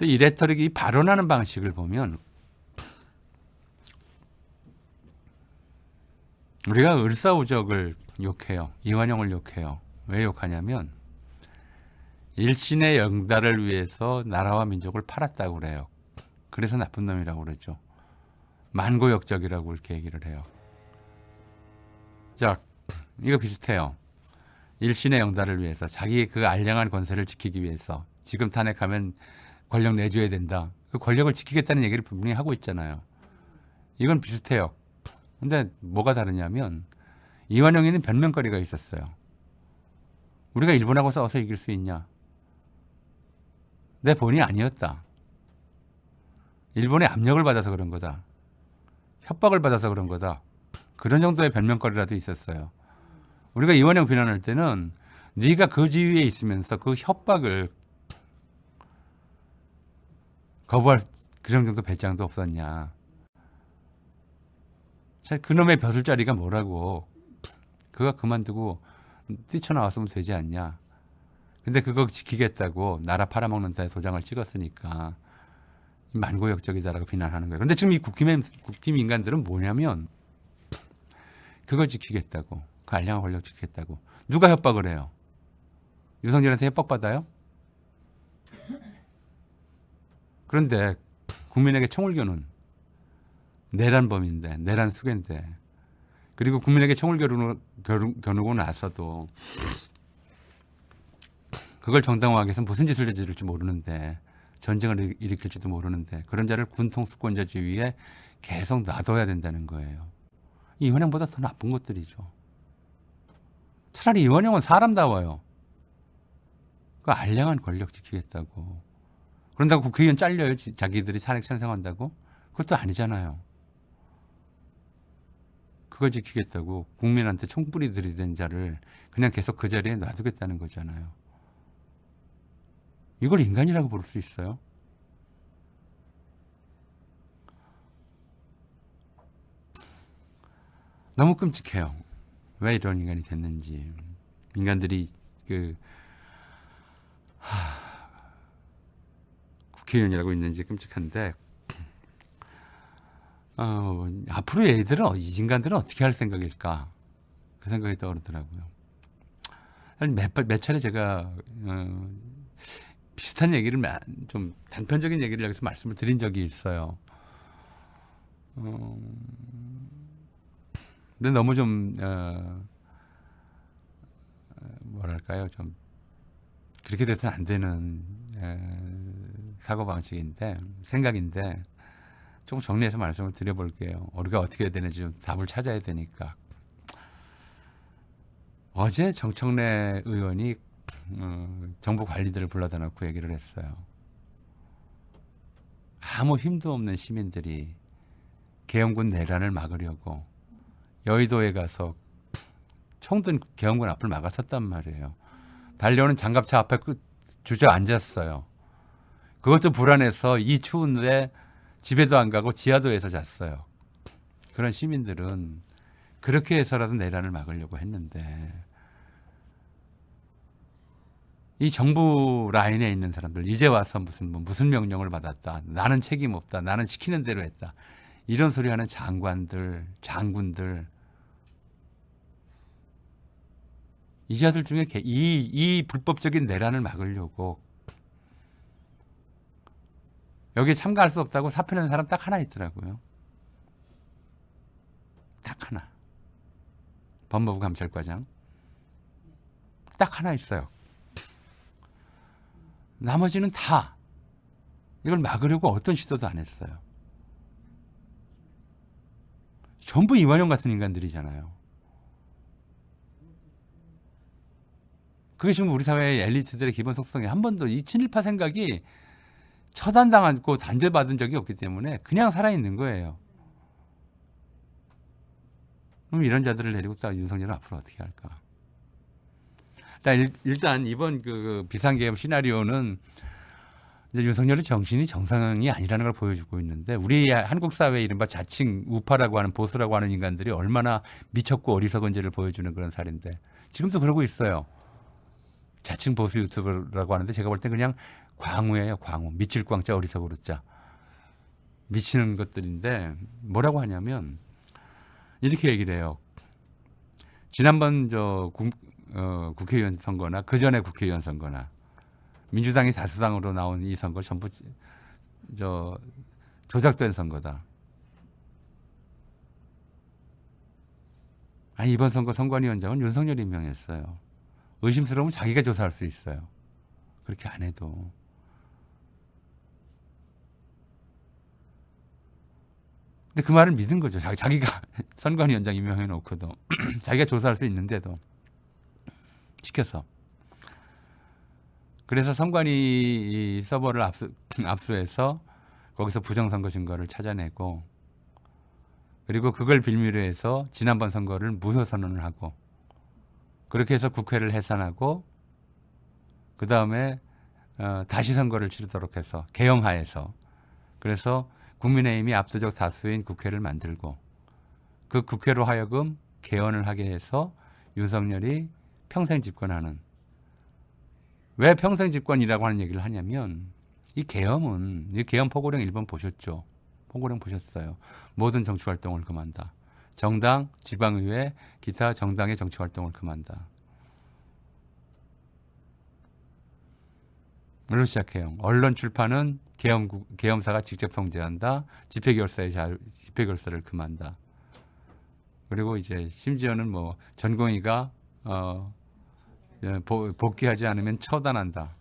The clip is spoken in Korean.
또이 레터릭이 이 발언하는 방식을 보면 우리가 을사오적을 욕해요. 이완용을 욕해요. 왜 욕하냐면 일신의 영달을 위해서 나라와 민족을 팔았다고 그래요. 그래서 나쁜 놈이라고 그러죠. 만고역적이라고 이렇게 얘기를 해요. 자, 이거 비슷해요. 일신의 영달을 위해서 자기 그 알량한 권세를 지키기 위해서 지금 탄핵하면 권력 내줘야 된다. 그 권력을 지키겠다는 얘기를 분명히 하고 있잖아요. 이건 비슷해요. 근데 뭐가 다르냐면 이완용에는 변명거리가 있었어요. 우리가 일본하고 싸워서 이길 수 있냐? 내 본이 아니었다. 일본의 압력을 받아서 그런 거다. 협박을 받아서 그런 거다. 그런 정도의 변명거리라도 있었어요. 우리가 이완용 비난할 때는 네가 그 지위에 있으면서 그 협박을 거부할 그런 정도 배짱도 없었냐. 자, 그놈의 벼슬자리가 뭐라고. 그거 그만두고 뛰쳐나왔으면 되지 않냐. 근데 그거 지키겠다고 나라 팔아먹는 데 도장을 찍었으니까 만고역적이다라고 비난하는 거예요. 근데 지금 이 국힘, 국힘 인간들은 뭐냐면 그걸 지키겠다고. 그 알량한 권력 지키겠다고. 누가 협박을 해요? 유성진한테 협박받아요? 그런데 국민에게 총을 겨눈 내란 범인데 내란 수괴인데 그리고 국민에게 총을 겨누고, 나서도 그걸 정당화하기 위해서 무슨 짓을 저지를지 모르는데 전쟁을 일으킬지도 모르는데 그런 자를 군통 수권자 지위에 계속 놔둬야 된다는 거예요. 이원영보다 더 나쁜 것들이죠. 차라리 이원영은 사람다워요. 그 알량한 권력 지키겠다고. 그런다고 국회의원 잘려요. 자기들이 탄핵 찬성한다고? 그것도 아니잖아요. 그걸 지키겠다고 국민한테 총불이 들이댄 자를 그냥 계속 그 자리에 놔두겠다는 거잖아요. 이걸 인간이라고 부를 수 있어요? 너무 끔찍해요. 왜 이런 인간이 됐는지. 인간들이 그 국회의원이라고 있는지 끔찍한데 어, 앞으로 얘들은 이 인간들은 어떻게 할 생각일까 그 생각이 떠오르더라고요. 몇, 몇 차례 제가 어, 비슷한 얘기를 좀 단편적인 얘기를 여기서 말씀을 드린 적이 있어요. 어, 근데 너무 좀 어, 뭐랄까요 좀 그렇게 돼서는 안 되는 에, 사고 방식인데 생각인데 조금 정리해서 말씀을 드려볼게요. 우리가 어떻게 해야 되는지 좀 답을 찾아야 되니까. 어제 정청래 의원이 어, 정부 관리들을 불러다 놓고 얘기를 했어요. 아무 힘도 없는 시민들이 계엄군 내란을 막으려고 여의도에 가서 총든 계엄군 앞을 막아섰단 말이에요. 달려오는 장갑차 앞에 그 주저앉았어요. 그것도 불안해서 이 추운데 집에도 안 가고 지하도에서 잤어요. 그런 시민들은 그렇게 해서라도 내란을 막으려고 했는데 이 정부 라인에 있는 사람들 이제 와서 무슨 뭐 무슨 명령을 받았다 나는 책임 없다 나는 시키는 대로 했다 이런 소리 하는 장관들 장군들 이 자들 중에 이, 이 불법적인 내란을 막으려고 여기에 참가할 수 없다고 사표 낸 사람 딱 하나 있더라고요. 딱 하나. 법무부 감찰과장. 딱 하나 있어요. 나머지는 다 이걸 막으려고 어떤 시도도 안 했어요. 전부 이완용 같은 인간들이잖아요. 그게 지금 우리 사회의 엘리트들의 기본 속성에 한 번도 이 친일파 생각이 처단당하고 단죄받은 적이 없기 때문에 그냥 살아있는 거예요. 그럼 이런 자들을 데리고 또 윤석열은 앞으로 어떻게 할까? 일단 이번 그 비상계엄 시나리오는 이제 윤석열의 정신이 정상이 아니라는 걸 보여주고 있는데 우리 한국 사회 이른바 자칭 우파라고 하는 보수라고 하는 인간들이 얼마나 미쳤고 어리석은지를 보여주는 그런 사례인데 지금도 그러고 있어요. 자칭 보수 유튜버라고 하는데 제가 볼 때 그냥 광우예요, 광우. 미칠 광자 어리석으로 자. 미치는 것들인데 뭐라고 하냐면 이렇게 얘기를 해요. 지난번 저 국, 어, 국회의원 선거나 그 전에 국회의원 선거나 민주당이 다수당으로 나온 이 선거 전부 저 조작된 선거다. 아니 이번 선거 선관위원장은 윤석열이 임명했어요. 의심스러우면 자기가 조사할 수 있어요. 그렇게 안 해도. 근데 그 말을 믿은 거죠. 자기, 자기가 선관위원장 임명해 놓고도 자기가 조사할 수 있는데도 시켜서. 그래서 선관위 이 서버를 압수, 압수해서 거기서 부정선거 증거를 찾아내고 그리고 그걸 빌미로 해서 지난번 선거를 무효 선언을 하고 그렇게 해서 국회를 해산하고 그 다음에 어, 다시 선거를 치르도록 해서 개엄하에서 그래서 국민의힘이 압도적 다수인 국회를 만들고 그 국회로 하여금 개헌을 하게 해서 윤석열이 평생 집권하는 왜 평생 집권이라고 하는 얘기를 하냐면 이 계엄은 이 계엄 포고령 일본 보셨죠? 포고령 보셨어요. 모든 정치 활동을 금한다. 정당, 지방의회, 기타 정당의 정치 활동을 금한다. 로 시작해요. 언론 출판은 계엄 계엄사가 직접 통제한다. 집회 결사의 자 집회 결사를 금한다. 그리고 이제 심지어는 뭐 전공의가 어 예, 보- 복귀하지 않으면 처단한다.